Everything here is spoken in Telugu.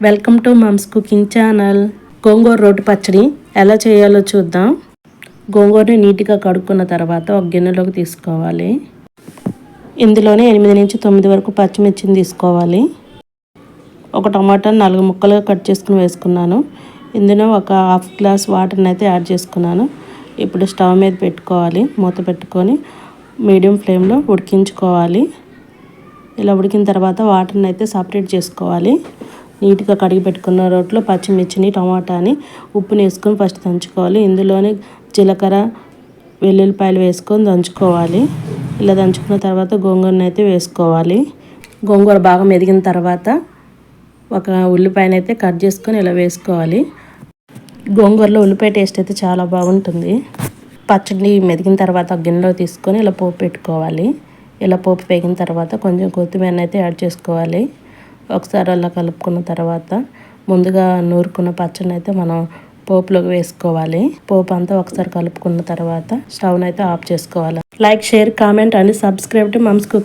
Welcome to mom's cooking channel గోంగూర రోటి పచ్చడి ఎలా చేయాలో చూద్దాం. గోంగూరని నీట్గా కడుక్కున్న తర్వాత ఒక గిన్నెలోకి తీసుకోవాలి. ఇందులోనే ఎనిమిది నుంచి తొమ్మిది వరకు పచ్చిమిర్చిని తీసుకోవాలి. ఒక టమాటా నాలుగు ముక్కలుగా కట్ చేసుకుని వేసుకున్నాను. ఇందులో ఒక హాఫ్ గ్లాస్ వాటర్ని అయితే యాడ్ చేసుకున్నాను. ఇప్పుడు స్టవ్ మీద పెట్టుకోవాలి. మూత పెట్టుకొని మీడియం ఫ్లేమ్లో ఉడికించుకోవాలి. ఇలా ఉడికిన తర్వాత వాటర్ని అయితే సపరేట్ చేసుకోవాలి. నీట్గా కడిగి పెట్టుకున్న రోట్లో పచ్చిమిర్చిని టమాటాని ఉప్పుని వేసుకొని ఫస్ట్ దంచుకోవాలి. ఇందులోనే జీలకర్ర వెల్లుల్లిపాయలు వేసుకొని దంచుకోవాలి. ఇలా దంచుకున్న తర్వాత గోంగూరని అయితే వేసుకోవాలి. గోంగూర బాగా మెదిగిన తర్వాత ఒక ఉల్లిపాయను అయితే కట్ చేసుకొని ఇలా వేసుకోవాలి. గోంగూరలో ఉల్లిపాయ టేస్ట్ అయితే చాలా బాగుంటుంది. పచ్చడి మెదిగిన తర్వాత గిన్నెలో తీసుకొని ఇలా పోపు పెట్టుకోవాలి. ఇలా పోపు వేగిన తర్వాత కొంచెం కొత్తిమీర అయితే యాడ్ చేసుకోవాలి. ఒకసారి అలా కలుపుకున్న తర్వాత ముందుగా నూరుకున్న పచ్చడిని అయితే మనం పోపులోకి వేసుకోవాలి. పోపు అంతా ఒకసారి కలుపుకున్న తర్వాత స్టవ్ని అయితే ఆఫ్ చేసుకోవాలి. Like share comment and subscribe to mom's cook